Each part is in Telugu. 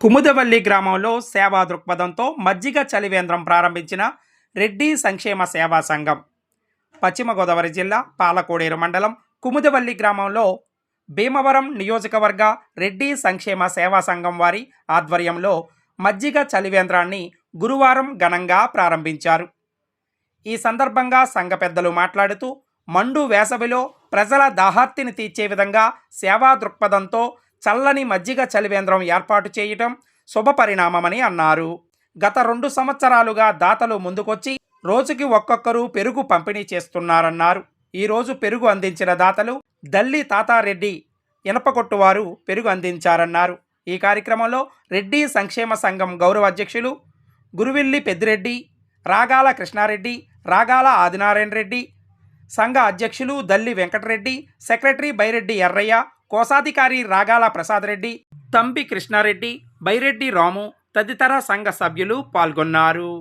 కుముదవల్లి గ్రామంలో సేవా దృక్పథంతో మజ్జిగ చలివేంద్రం ప్రారంభించిన రెడ్డి సంక్షేమ సేవా సంఘం. పశ్చిమ గోదావరి జిల్లా పాలకోడేరు మండలం కుముదవల్లి గ్రామంలో భీమవరం నియోజకవర్గ రెడ్డి సంక్షేమ సేవా సంఘం వారి ఆధ్వర్యంలో మజ్జిగ చలివేంద్రాన్ని గురువారం ఘనంగా ప్రారంభించారు. ఈ సందర్భంగా సంఘ పెద్దలు మాట్లాడుతూ మండు వేసవిలో ప్రజల దాహార్తిని తీర్చే విధంగా సేవా దృక్పథంతో చల్లని మజ్జిగ చలివేంద్రం ఏర్పాటు చేయటం శుభపరిణామమని అన్నారు. గత రెండు సంవత్సరాలుగా దాతలు ముందుకొచ్చి రోజుకి ఒక్కొక్కరు పెరుగు పంపిణీ చేస్తున్నారన్నారు. ఈరోజు పెరుగు అందించిన దాతలు దల్లి తాతారెడ్డి ఇనపకొట్టువారు పెరుగు అందించారన్నారు. ఈ కార్యక్రమంలో రెడ్డి సంక్షేమ సంఘం గౌరవ అధ్యక్షులు గురువిల్లి పెద్దిరెడ్డి రాగాల కృష్ణారెడ్డి రాగాల ఆదినారాయణ రెడ్డి సంఘ అధ్యక్షులు దల్లి వెంకటరెడ్డి సెక్రటరీ బైరెడ్డి ఎర్రయ్య కోశాధికారి రాగాల ప్రసాద్ రెడ్డి తంపి కృష్ణారెడ్డి బైరెడ్డి రాము తదితర సంఘ సభ్యులు పాల్గొన్నారు.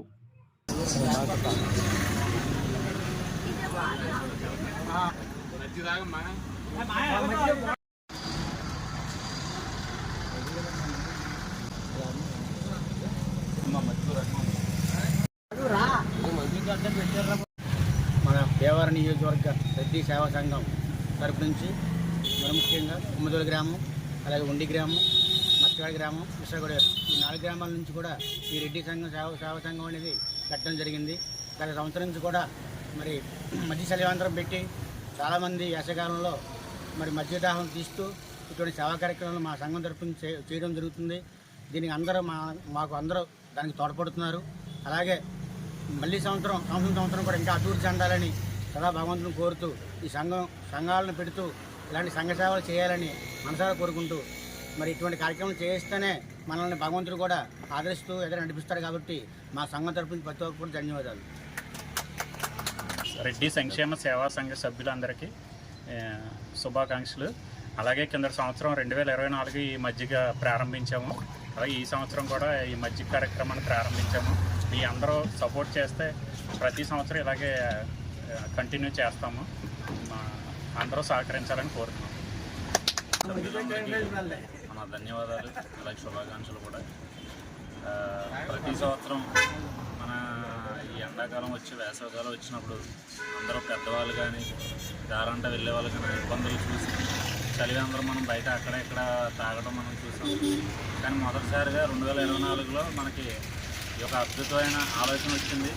మన నియోజకవర్గ రెడ్డి సేవా సంఘం తరపు నుంచి మరి ముఖ్యంగా కుమ్మదోలి గ్రామం అలాగే ఉండి గ్రామం మచ్చగాడి గ్రామం విశాఖగూడ ఈ నాలుగు గ్రామాల నుంచి కూడా ఈ రెడ్డి సంఘం సేవ సేవా సంఘం అనేది పెట్టడం జరిగింది. గత సంవత్సరం నుంచి కూడా మరి మధ్య శలివాంతరం పెట్టి చాలామంది వేసవికాలంలో మరి మధ్యదాహం తీస్తూ ఇటువంటి సేవా కార్యక్రమాలు మా సంఘం తరపున చేయడం జరుగుతుంది. దీనికి అందరూ మా మాకు అందరూ దానికి తోడ్పడుతున్నారు. అలాగే మళ్ళీ సంవత్సరం సంవత్సరం సంవత్సరం కూడా ఇంకా అభివృద్ధి చెందాలని సదా భగవంతుని కోరుతూ ఈ సంఘం సంఘాలను పెడుతూ ఇలాంటి సంఘ సేవలు చేయాలని మనసారా కోరుకుంటూ మరి ఇటువంటి కార్యక్రమాలు చేస్తేనే మనల్ని భగవంతుడు కూడా ఆదరిస్తూ ఎదురు నడిపిస్తాడు కాబట్టి మా సంఘం తరపు ప్రతి ఒక్కరు ధన్యవాదాలు. రెడ్డి సంక్షేమ సేవా సంఘ సభ్యులందరికీ శుభాకాంక్షలు. అలాగే కింద సంవత్సరం రెండు వేల ఇరవై నాలుగు ఈ మజ్జిగ ప్రారంభించాము. అలాగే ఈ సంవత్సరం కూడా ఈ మధ్య కార్యక్రమాన్ని ప్రారంభించాము. మీ అందరూ సపోర్ట్ చేస్తే ప్రతి సంవత్సరం ఇలాగే కంటిన్యూ చేస్తాము. మా అందరూ సహకరించాలని కోరుతున్నాం. మన ధన్యవాదాలు. అలాగే శుభాకాంక్షలు కూడా. ప్రతి సంవత్సరం మన ఈ ఎండాకాలం వచ్చి వేసవికాలం వచ్చినప్పుడు అందరూ పెద్దవాళ్ళు కానీ దారంట వెళ్ళే వాళ్ళు కానీ ఇబ్బందులు చూసి చలివి అందరూ మనం బయట అక్కడ ఇక్కడ తాగడం మనం చూసాం. కానీ మొదటిసారిగా రెండు వేల ఇరవై నాలుగులో మనకి ఈ యొక్క అద్భుతమైన ఆలోచన వచ్చింది.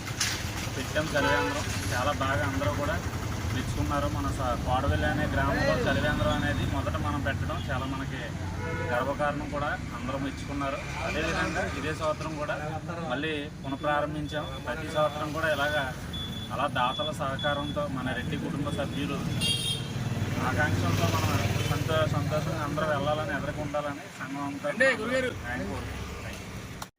పెట్టాం చలివేంద్రం చాలా బాగా అందరూ కూడా మెచ్చుకున్నారు. మన స- కోడవెల్లి అనే గ్రామంలో చలివేంద్రం అనేది మొదట మనం పెట్టడం చాలా మనకి గర్వకారణం కూడా అందరూ మెచ్చుకున్నారు. అదేవిధంగా ఇదే సంవత్సరం కూడా మళ్ళీ పునఃప్రారంభించాం. ప్రతి సంవత్సరం కూడా ఇలాగా అలా దాతల సహకారంతో మన రెడ్డి కుటుంబ సభ్యులు ఆకాంక్షలతో మనం సంతో సంతోషంగా అందరూ వెళ్ళాలని ఎదుర్కొండాలని సంఘం అంతా